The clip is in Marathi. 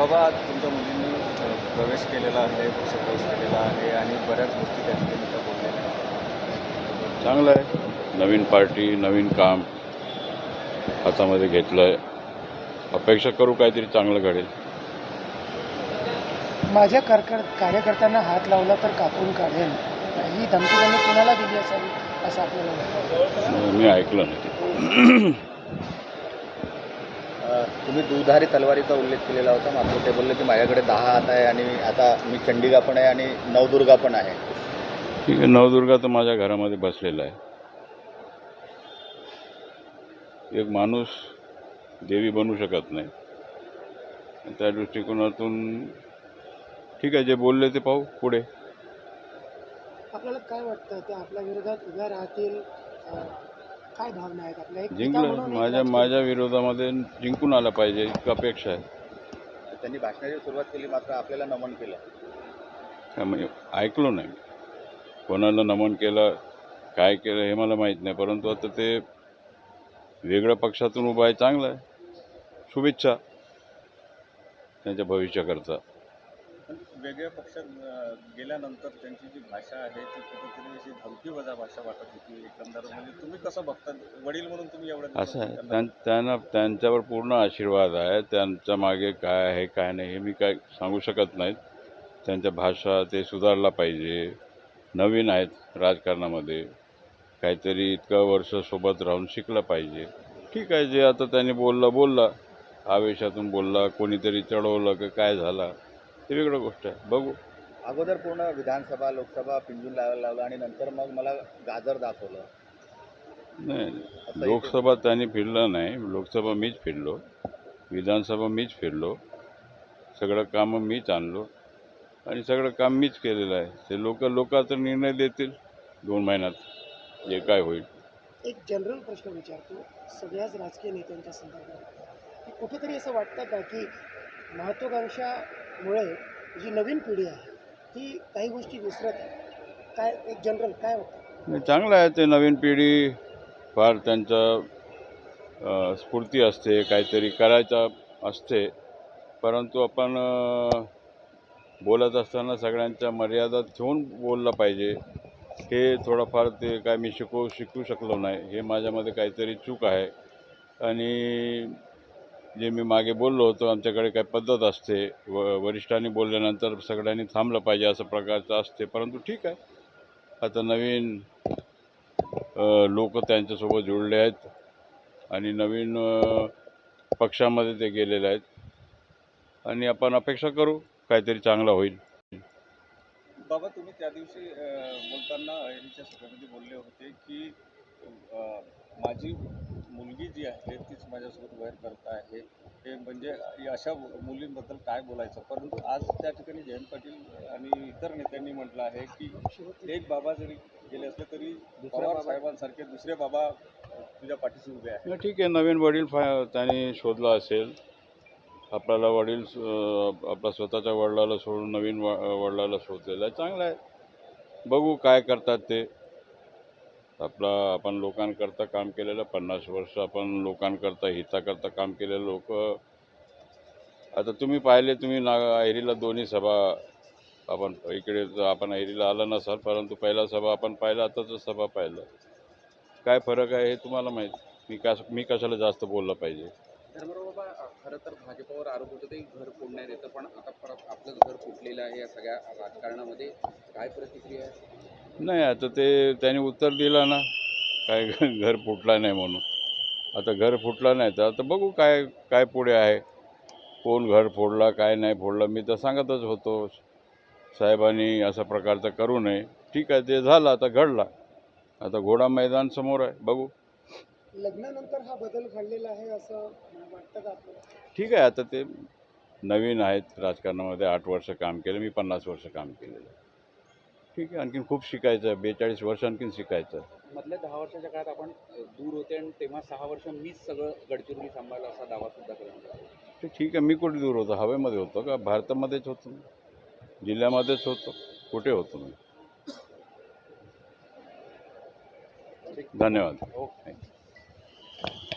बाबा आज तुमच्या मुलींनी प्रवेश केलेला आहे पक्षप्रवेश केलेला आहे आणि बऱ्याच गोष्टी त्या ठिकाणी त्या बोललेल्या आहेत चांगलं आहे. नवीन पार्टी नवीन काम हातामध्ये घेतलं आहे अपेक्षा करू काहीतरी चांगलं घडेल. माझ्या कारकर कार्यकर्त्यांना हात लावला तर कापून काढेन ही धमकी त्यांनी कुणाला दिली असावी असं आपल्याला मी ऐकलं नाही. तुम्ही दुधारी तलवारीचा उल्लेख केलेला होता मात्र ते बोलले की माझ्याकडे दहा हात आहे आणि आता मी चंडिका पण आहे आणि नवदुर्गा पण आहे. ठीक आहे नवदुर्गा तर माझ्या घरामध्ये बसलेला आहे. एक माणूस देवी बनू शकत नाही. त्या दृष्टिकोनातून ठीक आहे जे बोलले ते पाहू पुढे. आपल्याला काय वाटतं? ते आपल्या विरोधात उभ्या राहतील काय भावना आहेत आपल्या? एक पिता जिंकलं म्हणून एक माझ्या राजकीय- माझ्या विरोधामध्ये जिंकून आलं पाहिजे इतकं अपेक्षा आहे. त्यांनी भाषणाची सुरुवात केली मात्र आपल्याला नमन केलं. त्यामुळे ऐकलो नाही. कोणाला नमन केलं काय केलं हे मला माहीत नाही. परंतु आता ते वेगळ्या पक्षातून उभं आहे चांगलं आहे. शुभेच्छा त्यांच्या भविष्याकरता. पण वेगळ्या पक्षात अ, गेल्यानंतर त्यांची जी भाषा आहे ती कुठेतरी अशी भाषा वाटत होती एकंदर म्हणजे तुम्ही कसं बघता? वडील म्हणून तुम्ही एवढं असं आहे. त्यां त्यांना त्यांच्यावर पूर्ण आशीर्वाद आहे. त्यांच्या मागे काय आहे काय नाही हे मी काय सांगू शकत नाहीत. त्यांच्या भाषा ते सुधारला पाहिजे. नवीन आहेत राजकारणामध्ये. काहीतरी इतकं वर्ष सोबत राहून शिकलं पाहिजे. ठीक आहे जे आता त्यांनी बोलला बोलला. आवेशातून बोलला कोणीतरी चढवलं का काय झाला. ते वेगळं गोष्ट आहे. बघू. अगोदर पूर्ण विधानसभा लोकसभा पिंजून लावायला लावलं आणि नंतर मग मला गाजर दाखवलं. नाही लोकसभा त्यांनी फिरलं नाही. लोकसभा मीच फिरलो. विधानसभा मीच फिरलो. सगळं कामं मीच आणलो. आणि सगळं काम मीच केलेलं आहे. ते लोक लोक आता निर्णय देतील. दोन महिन्यात जे काय होईल. एक जनरल प्रश्न विचारतो सगळ्याच राजकीय नेत्यांच्या संदर्भात. की कुठेतरी असं वाटतं का की महत्त्वाकांक्षामुळे जी नवीन पिढी आहे ती काही गोष्टी विसरत आहे. काय एक जनरल काय होतं? चांगलं आहे ते नवीन पिढी फार त्यांचं स्फूर्ती असते काहीतरी करायचं असते. परंतु आपण बोलत असताना सगळ्यांच्या मर्यादा ठेवून बोललं पाहिजे. हे थोडंफार ते काय मी शिकवू शिकू शकलो नाही. हे माझ्यामध्ये काहीतरी चूक आहे. आणि जे मी मागे बोललो होतो आमच्याकडे काही पद्धत असते. व वरिष्ठांनी बोलल्यानंतर सगळ्यांनी थांबलं पाहिजे असं प्रकारचं असते. परंतु ठीक आहे. आता नवीन लोक त्यांच्यासोबत जुळले आहेत आणि नवीन पक्षामध्ये ते गेलेले आहेत. आणि आपण अपेक्षा करू काहीतरी चांगलं होईल. बाबा तुम्ही त्या दिवशी बोलताना सभेमध्ये बोलले होते की माझी मुलगी जी आहे तीच माझ्यासोबत वैर करत आहे. हे म्हणजे अशा मुलींबद्दल काय बोलायचं? परंतु आज त्या ठिकाणी जयंत पाटील आणि इतर नेत्यांनी म्हटलं आहे की एक बाबा जरी गेले असले तरी पवार साहेबांसारखे दुसरे बाबा तुझ्या पाठीशी उभे आहे ठीक आहे नवीन वडील फा त्यांनी शोधला असेल. आपल्याला वडील आपल्या स्वतःच्या वडिलाला सोडून नवीन व वडिलाला शोधलेलं आहे. चांगलं आहे. बघू काय करतात ते. आपला आपण लोकांकरता काम केलेलं पन्नास वर्ष आपण लोकांकरता हिताकरता काम केलेलं लोक. आता तुम्ही पाहिले तुम्ही ना ऐरीला दोन्ही सभा आपण इकडे आपण ऐरीला आला नसाल परंतु पहिला सभा आपण पाहिला आताच सभा पाहिलं. काय फरक आहे हे तुम्हाला माहीत? मी कस मी कशाला जास्त बोललं पाहिजे? बाबा खरं तर भाजपावर आरोप होतो ते घर फोडण्यात येतं पण आता परत आपलं घर फुटलेलं आहे या सगळ्या राजकारणामध्ये. काय प्रतिक्रिया आहे? नाही आता ते त्यांनी उत्तर दिलं ना. काय घर फुटला नाही म्हणून. आता घर फुटला नाही तर आता बघू काय काय पुढे आहे. कोण घर फोडला काय नाही फोडलं मी तर सांगतच होतो. साहेबांनी अशा प्रकारचं करू नये. ठीक आहे ते झालं आता घडला. आता घोडा मैदान समोर आहे बघू. लग्नानंतर हा बदल घडलेला आहे असं वाटतं का ठीक आहे आता ते नवीन आहेत. राजकारणामध्ये आठ वर्ष काम केलं मी पन्नास वर्ष काम केलेलं आहे. ठीक आहे आणखीन खूप शिकायचं आहे बेचाळीस वर्ष आणखीन शिकायचं आहे. मधल्या दहा वर्षाच्या काळात आपण दूर होते आणि तेव्हा सहा वर्ष मीच सगळं गडचिरोली सांभाळलं असा दावा सुद्धा करण्यात आला. ते ठीक आहे मी कुठे दूर होतो? हवेमध्ये होतो का? भारतामध्येच होतो. जिल्ह्यामध्येच होतो. कुठे होतो मी? धन्यवाद.